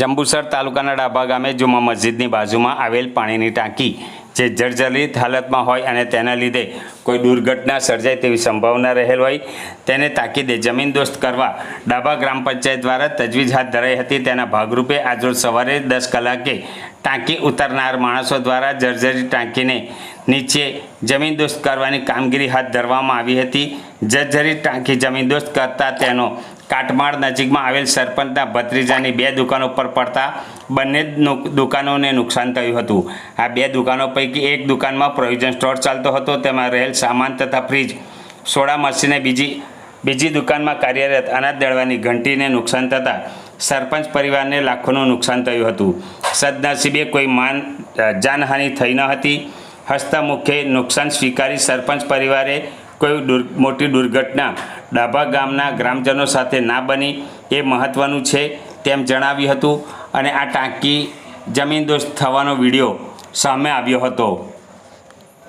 જંબુસર તાલુકાના ડાભા ગામે જુમા મસ્જિદની બાજુમાં આવેલ પાણીની ટાંકી, જે જર્જરિત હાલતમાં હોય અને તેના લીધે કોઈ દુર્ઘટના સર્જાય તેવી સંભાવના રહેલ હોય, તેને તાકીદે જમીનદોસ્ત કરવા ડાભા ગ્રામ પંચાયત દ્વારા તજવીજ હાથ ધરાઈ હતી. તેના ભાગરૂપે આજરોજ સવારે દસ કલાકે ટાંકી ઉતારનાર માણસો દ્વારા જર્જરિત ટાંકીને નીચે જમીનદોસ્ત કરવાની કામગીરી હાથ ધરવામાં આવી હતી. જર્જરિત ટાંકી જમીનદોસ્ત કરતાં તેનો કાટમાળ નજીકમાં આવેલ સરપંચના ભત્રીજાની બે દુકાનો પર પડતા બંને દુકાનોને નુકસાન થયું હતું. આ બે દુકાનો પૈકી એક દુકાનમાં પ્રોવિઝન સ્ટોર ચાલતો હતો, તેમાં રહેલ સામાન તથા ફ્રીજ, સોડા મશીને બીજી બીજી દુકાનમાં કાર્યરત અનાજ દળવાની ઘંટીને નુકસાન થતાં સરપંચ પરિવારને લાખોનું નુકસાન થયું હતું. સદનસીબે કોઈ માન, જાનહાનિ થઈ ન હતી. હસ્તમુખે નુકસાન સ્વીકારી સરપંચ પરિવારે કોઈ દુર, મોટી દુર્ઘટના ડાભા ગામના ગ્રામજનો સાથે ના બની એ મહત્ત્વનું છે તેમ જણાવ્યું હતું. અને આ ટાંકી જમીનદોસ્ત થવાનો વીડિયો સામે આવ્યો હતો.